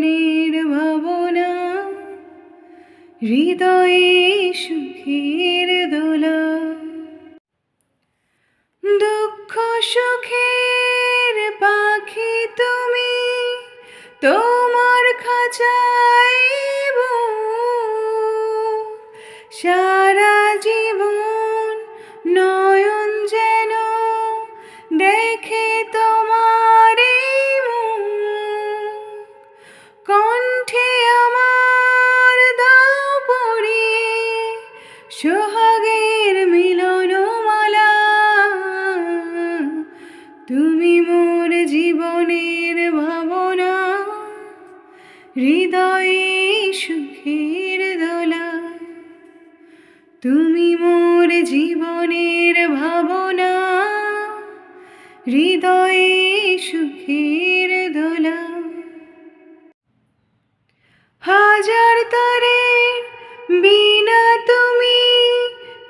জীবনের ভাবনা হৃদয়ে সুখের দোলা। দুঃখ সুখের পাখি তুমি তোমার হৃদয়ে সুখের দোলা। তুমি মোর জীবনের ভাবনা। হৃদয়ে সুখের দোলা। হাজার তারে বিনা তুমি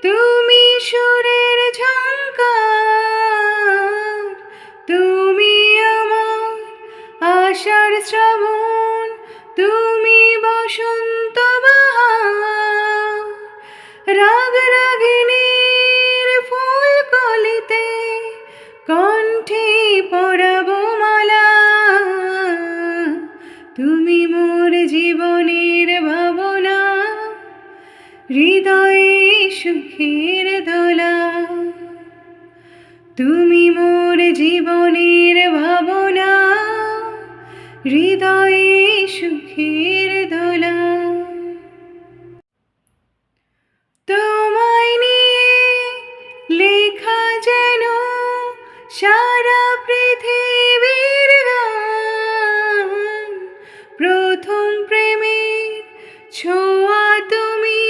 তুমি সুরের ঝঙ্কার তুমি আমার আশার শ্রাবণ। তুমি বসন্ত রাগ রাগিনীর ফুল কলিতে কণ্ঠে পরাবো মালা। তুমি মোর জীবনের ভাবনা, হৃদয়ে সুখের দোলা তুমি মোর জীবনের ভাবনা, হৃদয়ে সুখের দোলা তোমায় নিয়ে লেখা যেন সারা পৃথিবীর প্রথম প্রেমের ছোঁয়া তুমি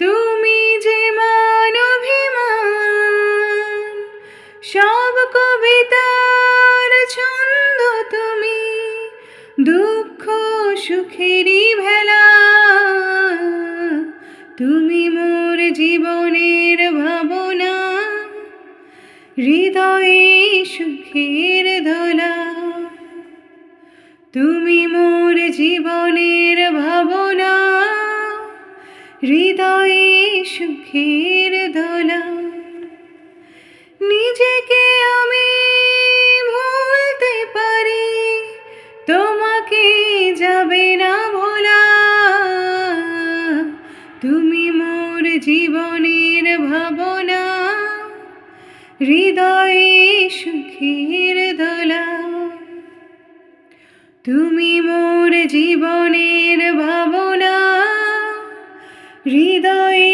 তুমি যে মানভিমান। সব কবিতার ছন্দ তুমি, দুঃখ সুখেরই ভেলা। তুমি মোর জীবনের ভাবনা, হৃদয়ে সুখের দোলা তুমি মোর জীবনের ভাবনা, হৃদয়ে সুখের দোলা হৃদয়ে সুখের দোলা। তুমি মোর জীবনের ভাবনা হৃদয়ে